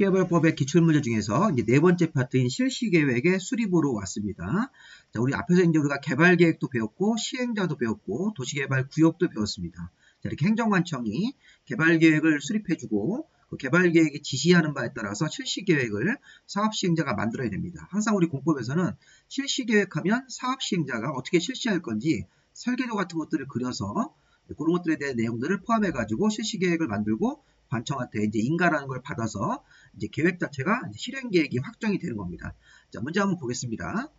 도시개발법의 기출문제 중에서 이제 네 번째 파트인 실시계획의 수립으로 왔습니다. 자, 우리 앞에서 이제 우리가 개발계획도 배웠고 시행자도 배웠고 도시개발 구역도 배웠습니다. 자, 이렇게 행정관청이 개발계획을 수립해주고 그 개발계획이 지시하는 바에 따라서 실시계획을 사업시행자가 만들어야 됩니다. 항상 우리 공법에서는 실시계획하면 사업시행자가 어떻게 실시할 건지 설계도 같은 것들을 그려서 그런 것들에 대한 내용들을 포함해가지고 실시계획을 만들고 관청한테 이제 인가라는 걸 받아서 이제 계획 자체가 실행 계획이 확정이 되는 겁니다. 자, 문제 한번 보겠습니다.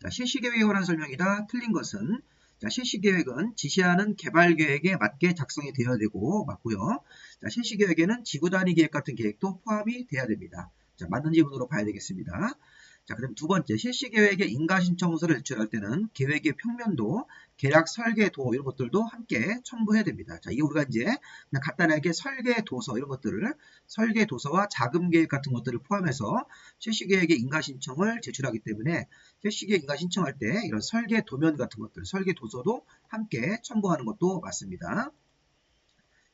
자, 실시 계획에 관한 설명이다. 틀린 것은 자, 실시 계획은 지시하는 개발 계획에 맞게 작성이 되어야 되고 맞고요. 자, 실시 계획에는 지구 단위 계획 같은 계획도 포함이 돼야 됩니다. 자, 맞는 지 문으로 봐야 되겠습니다. 자, 그럼 두 번째, 실시 계획의 인가 신청서를 제출할 때는 계획의 평면도, 계약 설계도 이런 것들도 함께 첨부해야 됩니다. 자, 이게 우리가 이제 그냥 간단하게 설계 도서 이런 것들을 설계 도서와 자금 계획 같은 것들을 포함해서 실시 계획의 인가 신청을 제출하기 때문에 실시 계획 인가 신청할 때 이런 설계 도면 같은 것들, 설계 도서도 함께 첨부하는 것도 맞습니다.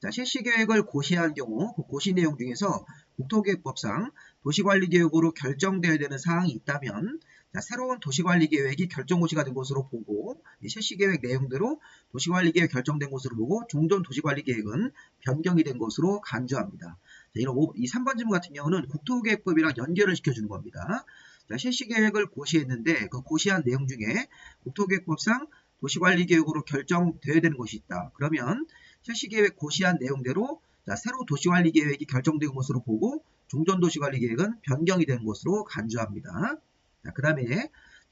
자, 실시계획을 고시한 경우 그 고시 내용 중에서 국토계획법상 도시관리계획으로 결정되어야 되는 사항이 있다면 자, 새로운 도시관리계획이 결정고시가 된 것으로 보고 실시계획 내용대로 도시관리계획 결정된 것으로 보고 종전 도시관리계획은 변경이 된 것으로 간주합니다. 자, 이런 5, 이 3번 질문 같은 경우는 국토계획법이랑 연결을 시켜주는 겁니다. 자, 실시계획을 고시했는데 그 고시한 내용 중에 국토계획법상 도시관리계획으로 결정되어야 되는 것이 있다. 그러면 실시계획 고시한 내용대로 자, 새로 도시관리계획이 결정된 것으로 보고 종전도시관리계획은 변경이 된 것으로 간주합니다. 그 다음에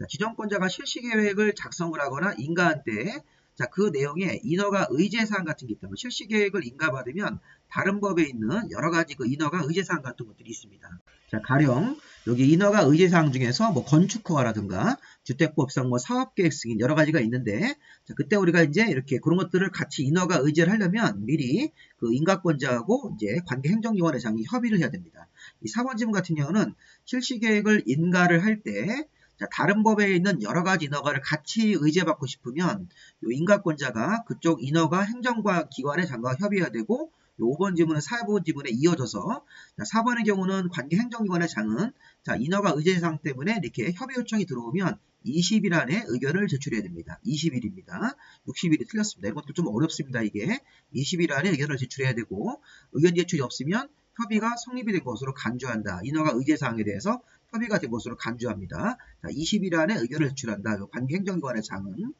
지정권자가 실시계획을 작성을 하거나 인가한 때 자, 그 내용에 인허가 의제사항 같은 게 있다면 실시 계획을 인가받으면 다른 법에 있는 여러 가지 그 인허가 의제사항 같은 것들이 있습니다. 자, 가령 여기 인허가 의제사항 중에서 뭐 건축허가라든가 주택법상 뭐 사업계획 승인 여러 가지가 있는데 자, 그때 우리가 이제 이렇게 그런 것들을 같이 인허가 의제를 하려면 미리 그 인가권자하고 이제 관계 행정기관회장이 협의를 해야 됩니다. 이 4번 지문 같은 경우는 실시계획을 인가를 할때 자, 다른 법에 있는 여러 가지 인허가를 같이 의제받고 싶으면 요 인가권자가 그쪽 인허가 행정과 기관의 장과 협의해야 되고 요 5번 지문은 4번 지문에 이어져서 자, 4번의 경우는 관계 행정기관의 장은 자, 인허가 의제상 때문에 이렇게 협의 요청이 들어오면 20일 안에 의견을 제출해야 됩니다. 20일입니다. 60일이 틀렸습니다. 이것도 좀 어렵습니다. 이게 20일 안에 의견을 제출해야 되고 의견 제출이 없으면 협의가 성립이 된 것으로 간주한다. 인허가 의제사항에 대해서 협의가 된 것으로 간주합니다. 자, 20일 안에 의견을 제출한다. 관계행정기관의 장은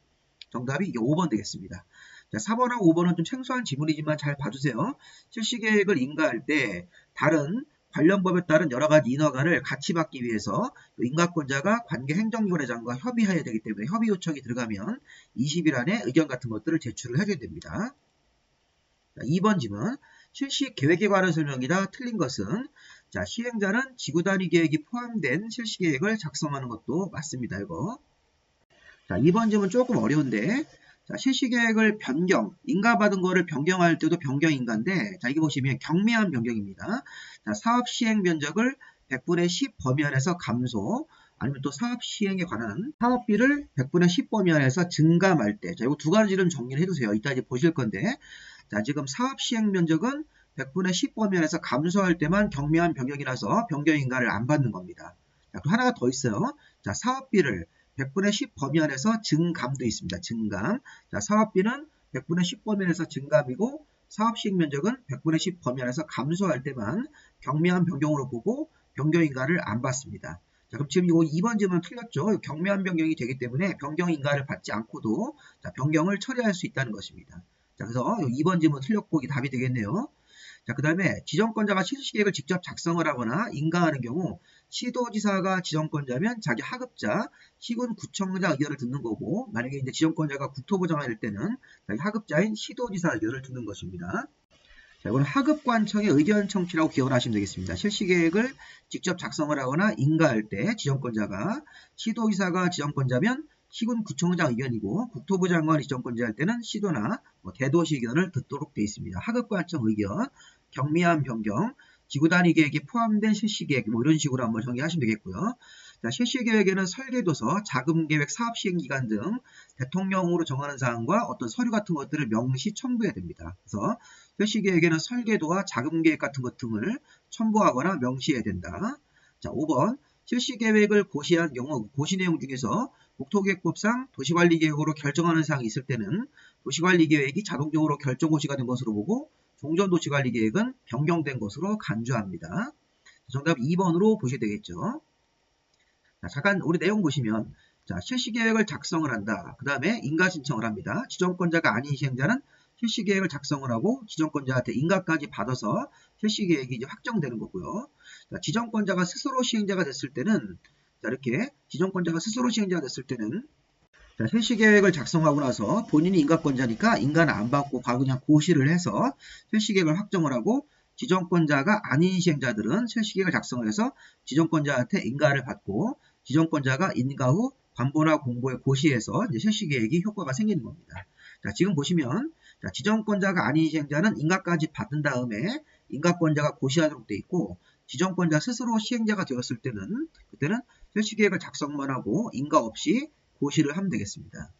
정답이 이게 5번 되겠습니다. 자, 4번하고 5번은 좀 생소한 지문이지만 잘 봐주세요. 실시계획을 인가할 때 다른 관련 법에 따른 여러 가지 인허가를 같이 받기 위해서 인가권자가 관계 행정기관의 장과 협의해야 되기 때문에 협의 요청이 들어가면 20일 안에 의견 같은 것들을 제출을 해줘야 됩니다. 자, 2번 지문 실시 계획에 관한 설명이다. 틀린 것은 자, 시행자는 지구 단위 계획이 포함된 실시 계획을 작성하는 것도 맞습니다. 이거. 자, 이번 점은 조금 어려운데 자, 실시 계획을 변경, 인가받은 거를 변경할 때도 변경 인가인데 자, 이게 보시면 경미한 변경입니다. 자, 사업 시행 면적을 100분의 10 범위 안에서 감소, 아니면 또 사업 시행에 관한 사업비를 100분의 10 범위 안에서 증감할 때, 자, 이거 두 가지를 정리를 해두세요. 이따 이제 보실 건데, 자, 지금 사업 시행 면적은 100분의 10 범위안에서 감소할 때만 경미한 변경이라서 변경 인가를 안 받는 겁니다. 자, 또 하나가 더 있어요. 자, 사업비를 100분의 10 범위 안에서 증감도 있습니다. 증감. 자, 사업비는 100분의 10 범위 안에서 증감이고 사업 시행 면적은 100분의 10 범위 안에서 감소할 때만 경미한 변경으로 보고 변경 인가를 안 받습니다. 자, 그럼 지금 이거 2번 질문은 틀렸죠. 경미한 변경이 되기 때문에 변경 인가를 받지 않고도 자, 변경을 처리할 수 있다는 것입니다. 자, 그래서 2번 질문 틀렸고 이게 답이 되겠네요. 자, 그 다음에 지정권자가 실시계획을 직접 작성을 하거나 인가하는 경우 시도지사가 지정권자면 자기 하급자, 시군 구청장 의견을 듣는 거고 만약에 이제 지정권자가 국토부 장관일 때는 자기 하급자인 시도지사 의견을 듣는 것입니다. 자, 이건 하급관청의 의견 청취라고 기억을 하시면 되겠습니다. 실시계획을 직접 작성을 하거나 인가할 때 지정권자가 시도지사가 지정권자면 시군 구청장 의견이고 국토부 장관이 지정권자할 때는 시도나 뭐 대도시 의견을 듣도록 되어 있습니다. 하급관청 의견, 경미한 변경, 지구단위 계획이 포함된 실시 계획 뭐 이런 식으로 한번 정리하시면 되겠고요. 자, 실시 계획에는 설계도서, 자금 계획, 사업 시행 기간 등 대통령으로 정하는 사항과 어떤 서류 같은 것들을 명시 첨부해야 됩니다. 그래서 실시 계획에는 설계도와 자금 계획 같은 것 등을 첨부하거나 명시해야 된다. 자, 5번 실시 계획을 고시한 경우 고시 내용 중에서 국토계획법상 도시관리계획으로 결정하는 사항이 있을 때는 도시관리계획이 자동적으로 결정 고시가 된 것으로 보고 종전도시관리계획은 변경된 것으로 간주합니다. 정답 2번으로 보셔야 되겠죠. 자, 잠깐 우리 내용 보시면 자, 실시계획을 작성을 한다. 그 다음에 인가 신청을 합니다. 지정권자가 아닌 시행자는 실시계획을 작성을 하고 지정권자한테 인가까지 받아서 실시계획이 이제 확정되는 거고요. 자, 지정권자가 스스로 시행자가 됐을 때는 자, 이렇게 지정권자가 스스로 시행자가 됐을 때는 자, 실시 계획을 작성하고 나서 본인이 인가권자니까 인가는 안 받고 바로 그냥 고시를 해서 실시 계획을 확정을 하고 지정권자가 아닌 시행자들은 실시 계획을 작성을 해서 지정권자한테 인가를 받고 지정권자가 인가 후 관보나 공보에 고시해서 이제 실시 계획이 효과가 생기는 겁니다. 자, 지금 보시면 자, 지정권자가 아닌 시행자는 인가까지 받은 다음에 인가권자가 고시하도록 돼 있고 지정권자 스스로 시행자가 되었을 때는 그때는 실시계획을 작성만 하고 인가 없이 고시를 하면 되겠습니다.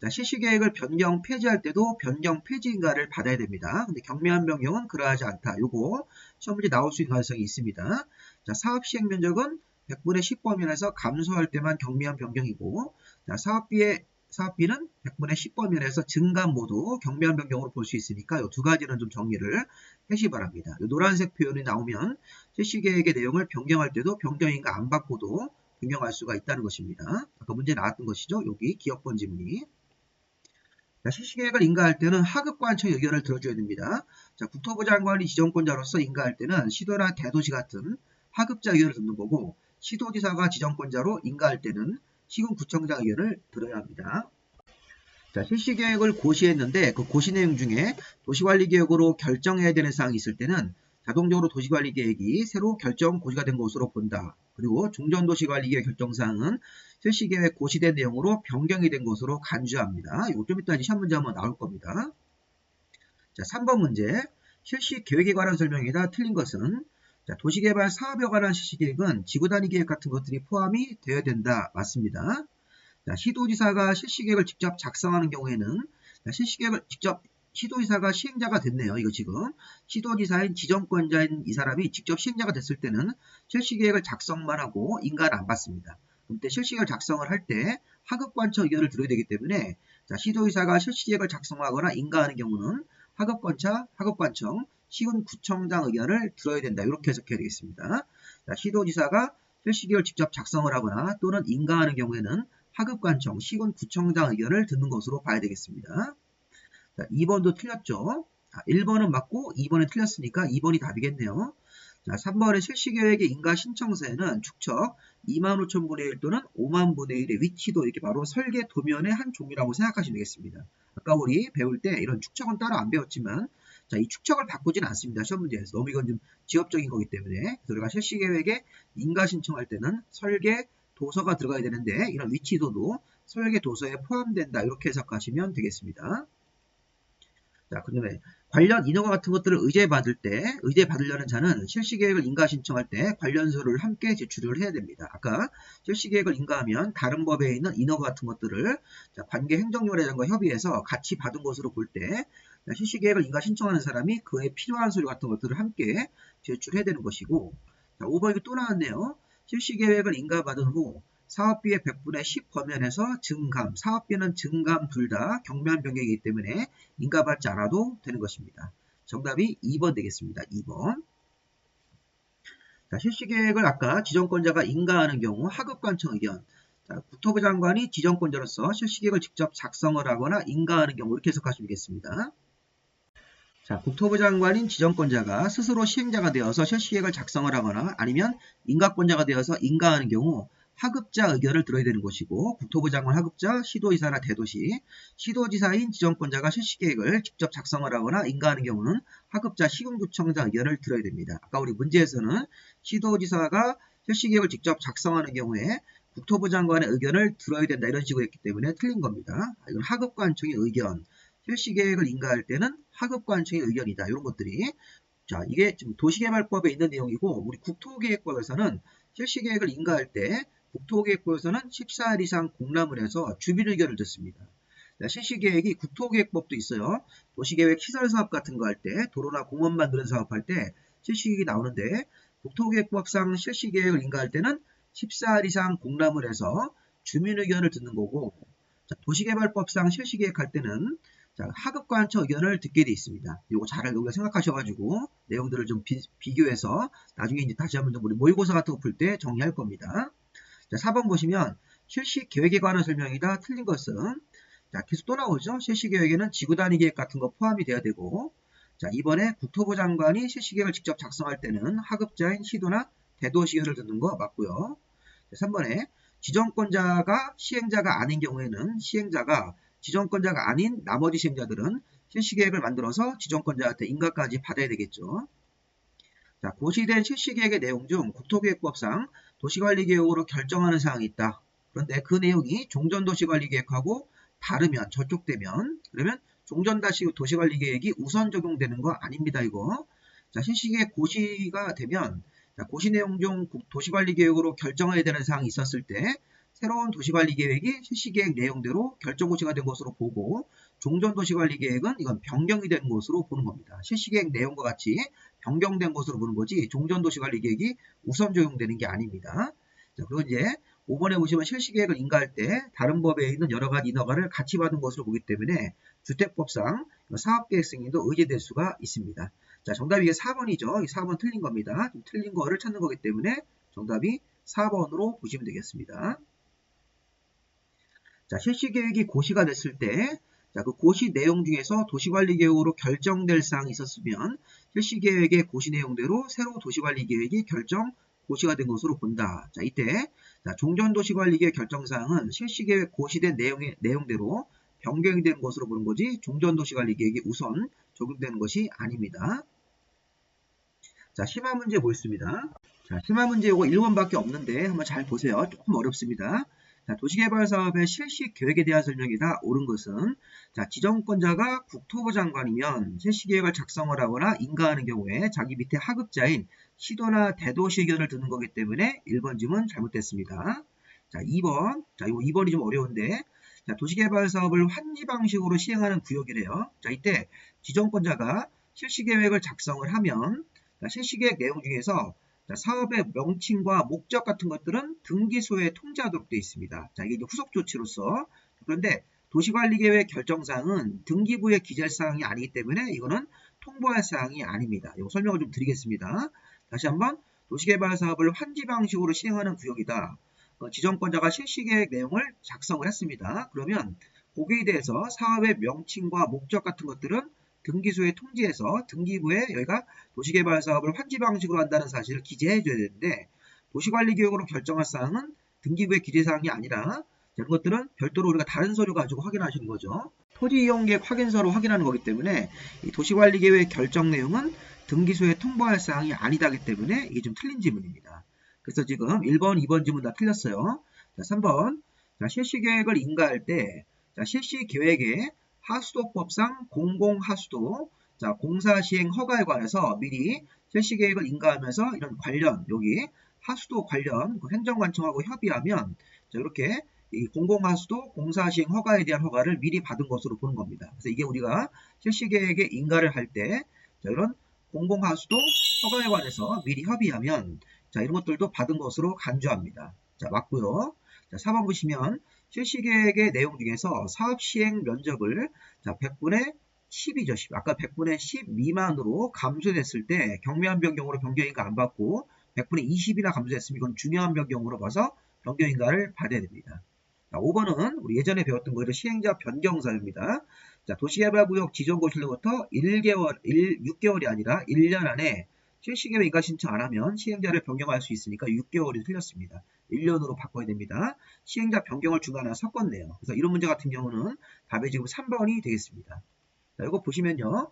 자, 실시계획을 변경 폐지할 때도 변경 폐지 인가를 받아야 됩니다. 근데 경미한 변경은 그러하지 않다. 요거 시험 문제 나올 수 있는 가능성이 있습니다. 자, 사업 시행 면적은 100분의 10범위에서 감소할 때만 경미한 변경이고 자, 사업비의 사업비는 100분의 10범위에서 증감 모두 경미한 변경으로 볼 수 있으니까 이 두 가지는 좀 정리를 해시 바랍니다. 노란색 표현이 나오면 실시계획의 내용을 변경할 때도 변경인가 안 받고도 변경할 수가 있다는 것입니다. 아까 문제 나왔던 것이죠. 여기 기억번 지문이. 자, 실시계획을 인가할 때는 하급관청 의견을 들어줘야 됩니다. 자, 국토부 장관이 지정권자로서 인가할 때는 시도나 대도시 같은 하급자 의견을 듣는 거고 시도지사가 지정권자로 인가할 때는 시군구청장 의견을 들어야 합니다. 자, 실시계획을 고시했는데 그 고시 내용 중에 도시관리계획으로 결정해야 되는 사항이 있을 때는 자동적으로 도시관리계획이 새로 결정 고시가 된 것으로 본다. 그리고 중전도시관리계획 결정사항은 실시계획 고시된 내용으로 변경이 된 것으로 간주합니다. 이거 좀 이따 시험 문제 한번 나올 겁니다. 자, 3번 문제. 실시 계획에 관한 설명이다. 틀린 것은 자, 도시개발 사업에 관한 실시 계획은 지구 단위 계획 같은 것들이 포함이 되어야 된다. 맞습니다. 자, 시도지사가 실시 계획을 직접 작성하는 경우에는 자, 실시 계획을 직접 시도지사가 시행자가 됐네요. 이거 지금 시도지사인 지정권자인 이 사람이 직접 시행자가 됐을 때는 실시계획을 작성만 하고 인가를 안 받습니다. 그때 실시계획을 작성을 할 때 하급관청 의견을 들어야 되기 때문에 자, 시도지사가 실시계획을 작성하거나 인가하는 경우는 하급관차, 하급관청, 시군구청장 의견을 들어야 된다. 이렇게 해석해야 되겠습니다. 자, 시도지사가 실시계획을 직접 작성을 하거나 또는 인가하는 경우에는 하급관청, 시군구청장 의견을 듣는 것으로 봐야 되겠습니다. 자, 2번도 틀렸죠. 자, 1번은 맞고 2번은 틀렸으니까 2번이 답이겠네요. 자, 3번의 실시계획의 인가 신청서에는 축척 2만 5천 분의 1 또는 5만 분의 1의 위치도 이렇게 바로 설계 도면의 한 종류라고 생각하시면 되겠습니다. 아까 우리 배울 때 이런 축척은 따로 안 배웠지만 자, 이 축척을 바꾸지는 않습니다. 시험 문제에서. 너무 이건 좀 지엽적인 거기 때문에 우리가 실시계획에 인가 신청할 때는 설계 도서가 들어가야 되는데 이런 위치도도 설계 도서에 포함된다. 이렇게 해석하시면 되겠습니다. 자, 그 다음에 관련 인허가 같은 것들을 의제 받을 때, 의제 받으려는 자는 실시계획을 인가 신청할 때 관련서를 함께 제출을 해야 됩니다. 아까 실시계획을 인가하면 다른 법에 있는 인허가 같은 것들을 관계 행정요례장과 협의해서 같이 받은 것으로 볼 때 실시계획을 인가 신청하는 사람이 그에 필요한 서류 같은 것들을 함께 제출해야 되는 것이고 자, 5번 이거 또 나왔네요. 실시계획을 인가받은 후 사업비의 100분의 10 범위에서 증감, 사업비는 증감 둘 다 경미한 변경이기 때문에 인가받지 않아도 되는 것입니다. 정답이 2번 되겠습니다. 2번. 자, 실시계획을 아까 지정권자가 인가하는 경우 하급관청 의견, 자, 국토부 장관이 지정권자로서 실시계획을 직접 작성을 하거나 인가하는 경우 이렇게 해석하시면 되겠습니다. 자, 국토부 장관인 지정권자가 스스로 시행자가 되어서 실시계획을 작성을 하거나 아니면 인가권자가 되어서 인가하는 경우 하급자 의견을 들어야 되는 것이고 국토부 장관 하급자, 시도지사나 대도시, 시도지사인 지정권자가 실시계획을 직접 작성을 하거나 인가하는 경우는 하급자 시군구청장 의견을 들어야 됩니다. 아까 우리 문제에서는 시도지사가 실시계획을 직접 작성하는 경우에 국토부 장관의 의견을 들어야 된다 이런 식으로 했기 때문에 틀린 겁니다. 이건 하급관청의 의견, 실시계획을 인가할 때는 하급관청의 의견이다 이런 것들이 자 이게 지금 도시개발법에 있는 내용이고 우리 국토계획법에서는 실시계획을 인가할 때 국토계획부에서는 14일 이상 공람을 해서 주민 의견을 듣습니다. 자, 실시계획이 국토계획법도 있어요. 도시계획 시설사업 같은 거 할 때, 도로나 공원 만드는 사업할 때 실시계획이 나오는데 국토계획법상 실시계획을 인가할 때는 14일 이상 공람을 해서 주민 의견을 듣는 거고 자, 도시개발법상 실시계획할 때는 자, 하급관처 의견을 듣게 돼 있습니다. 이거 잘 우리가 생각하셔가지고 내용들을 좀 비, 교해서 나중에 이제 다시 한번 좀 우리 모의고사 같은 거 풀 때 정리할 겁니다. 자, 4번 보시면 실시 계획에 관한 설명이다. 틀린 것은 자, 계속 또 나오죠. 실시 계획에는 지구 단위 계획 같은 거 포함이 돼야 되고 자, 이번에 국토부 장관이 실시 계획을 직접 작성할 때는 하급자인 시도나 대도시 의견을 듣는 거 맞고요. 자, 3번에 지정권자가 시행자가 아닌 경우에는 시행자가 지정권자가 아닌 나머지 시행자들은 실시계획을 만들어서 지정권자한테 인가까지 받아야 되겠죠. 자, 고시된 실시계획의 내용 중 국토계획법상 도시관리계획으로 결정하는 사항이 있다. 그런데 그 내용이 종전도시관리계획하고 다르면 저쪽되면 그러면 종전도시관리계획이 우선 적용되는 거 아닙니다. 이거. 자, 실시계획 고시가 되면 자, 고시 내용 중 도시관리계획으로 결정해야 되는 사항이 있었을 때 새로운 도시관리계획이 실시계획 내용대로 결정고시가 된 것으로 보고 종전도시관리계획은 이건 변경이 된 것으로 보는 겁니다. 실시계획 내용과 같이 변경된 것으로 보는 거지 종전도시 관리 계획이 우선 적용되는 게 아닙니다. 자, 그리고 이제 5번에 보시면 실시 계획을 인가할 때 다른 법에 있는 여러 가지 인허가를 같이 받은 것으로 보기 때문에 주택법상 사업계획 승인도 의제될 수가 있습니다. 자, 정답이 이게 4번이죠. 이 4번 틀린 겁니다. 틀린 거를 찾는 거기 때문에 정답이 4번으로 보시면 되겠습니다. 자, 실시 계획이 고시가 됐을 때, 자, 그 고시 내용 중에서 도시관리계획으로 결정될 사항이 있었으면 실시계획의 고시 내용대로 새로 도시관리계획이 결정, 고시가 된 것으로 본다. 자, 이때 자, 종전도시관리계획 결정사항은 실시계획 고시된 내용의, 내용대로 변경이 된 것으로 보는 거지 종전도시관리계획이 우선 적용되는 것이 아닙니다. 자, 심화 문제 보겠습니다. 자, 심화 문제 이거 1번밖에 없는데 한번 잘 보세요. 조금 어렵습니다. 자, 도시개발 사업의 실시 계획에 대한 설명이다. 옳은 것은 자, 지정권자가 국토부 장관이면 실시 계획을 작성을 하거나 인가하는 경우에 자기 밑에 하급자인 시도나 대도시 의견을 듣는 거기 때문에 1번 질문 잘못됐습니다. 자, 2번. 자, 이거 2번이 좀 어려운데 자, 도시개발 사업을 환지 방식으로 시행하는 구역이래요. 자, 이때 지정권자가 실시 계획을 작성을 하면 자, 실시 계획 내용 중에서 자, 사업의 명칭과 목적 같은 것들은 등기소에 통지하도록 되어 있습니다. 자, 이게 후속 조치로서 그런데 도시관리계획 결정사항은 등기부의 기재할 사항이 아니기 때문에 이거는 통보할 사항이 아닙니다. 이거 설명을 좀 드리겠습니다. 다시 한번 도시개발 사업을 환지 방식으로 시행하는 구역이다. 어, 지정권자가 실시계획 내용을 작성을 했습니다. 그러면 거기에 대해서 사업의 명칭과 목적 같은 것들은 등기소에 통지해서 등기부에 여기가 도시개발 사업을 환지 방식으로 한다는 사실을 기재해 줘야 되는데 도시관리교육으로 결정할 사항은 등기부의 기재사항이 아니라 이런 것들은 별도로 우리가 다른 서류 가지고 확인하시는 거죠. 토지 이용계획 확인서로 확인하는 거기 때문에 이 도시관리계획 결정 내용은 등기소에 통보할 사항이 아니다기 때문에 이게 좀 틀린 지문입니다. 그래서 지금 1번, 2번 지문 다 틀렸어요. 자, 3번. 자, 실시계획을 인가할 때 자, 실시계획에 하수도법상 공공하수도 자 공사 시행 허가에 관해서 미리 실시 계획을 인가하면서 이런 관련 여기 하수도 관련 그 행정관청하고 협의하면 자 이렇게 이 공공하수도 공사 시행 허가에 대한 허가를 미리 받은 것으로 보는 겁니다. 그래서 이게 우리가 실시 계획에 인가를 할때자 이런 공공하수도 허가에 관해서 미리 협의하면 자 이런 것들도 받은 것으로 간주합니다. 자 맞고요. 자 4번 보시면 실시계획의 내용 중에서 사업 시행 면적을 자, 100분의 10이죠. 10. 아까 100분의 10 미만으로 감소됐을 때 경미한 변경으로 변경인가 안 받고 100분의 20이나 감소됐으면 이건 중요한 변경으로 봐서 변경인가를 받아야 됩니다. 자, 5번은 우리 예전에 배웠던 거예요. 시행자 변경사유입니다. 자, 도시개발구역 지정고시로부터 1개월, 1, 6개월이 아니라 1년 안에 실시계획 인가 신청 안 하면 시행자를 변경할 수 있으니까 6개월이 틀렸습니다. 1년으로 바꿔야 됩니다. 시행자 변경을 중간에 섞었네요. 그래서 이런 문제 같은 경우는 답이 지금 3번이 되겠습니다. 자, 이거 보시면요.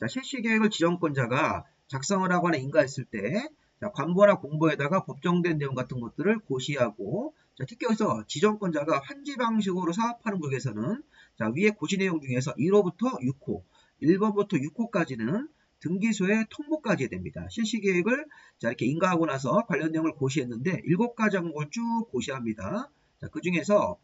자, 실시계획을 지정권자가 작성을 하거나 인가했을 때 자, 관보나 공보에다가 법정된 내용 같은 것들을 고시하고 자, 특히 여기서 지정권자가 환지 방식으로 사업하는 구역에서는 자, 위에 고시 내용 중에서 1호부터 6호, 1번부터 6호까지는 등기소에 통보까지 됩니다. 실시계획을 자 이렇게 인가하고 나서 관련 내용을 고시했는데 7가지 항목을 쭉 고시합니다. 자, 그 중에서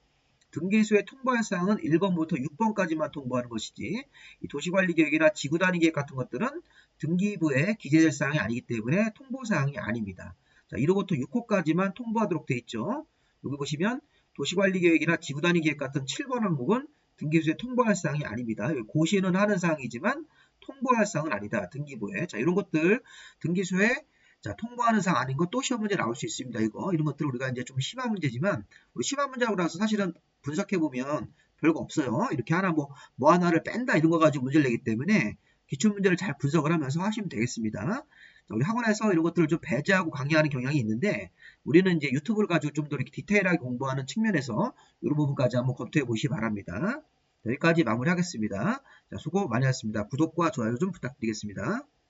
등기소에 통보할 사항은 1번부터 6번까지만 통보하는 것이지 이 도시관리계획이나 지구단위계획 같은 것들은 등기부에 기재될 사항이 아니기 때문에 통보 사항이 아닙니다. 자, 1호부터 6호까지만 통보하도록 되어 있죠. 여기 보시면 도시관리계획이나 지구단위계획 같은 7번 항목은 등기소에 통보할 사항이 아닙니다. 고시는 하는 사항이지만 통보할 사항은 아니다. 등기부에. 자, 이런 것들 등기소에 자, 통보하는 사항 아닌 것또 시험 문제 나올 수 있습니다. 이거 이런 것들 우리가 이제 좀 심한 문제지만 우리 심한 문제라고 나서 사실은 분석해 보면 별거 없어요. 이렇게 하나 뭐, 뭐 하나를 뺀다 이런 거 가지고 문제를 내기 때문에 기출 문제를 잘 분석을 하면서 하시면 되겠습니다. 자, 우리 학원에서 이런 것들을 좀 배제하고 강의하는 경향이 있는데 우리는 이제 유튜브를 가지고 좀 더 이렇게 디테일하게 공부하는 측면에서 이런 부분까지 한번 검토해 보시기 바랍니다. 여기까지 마무리하겠습니다. 자, 수고 많이 하셨습니다. 구독과 좋아요 좀 부탁드리겠습니다.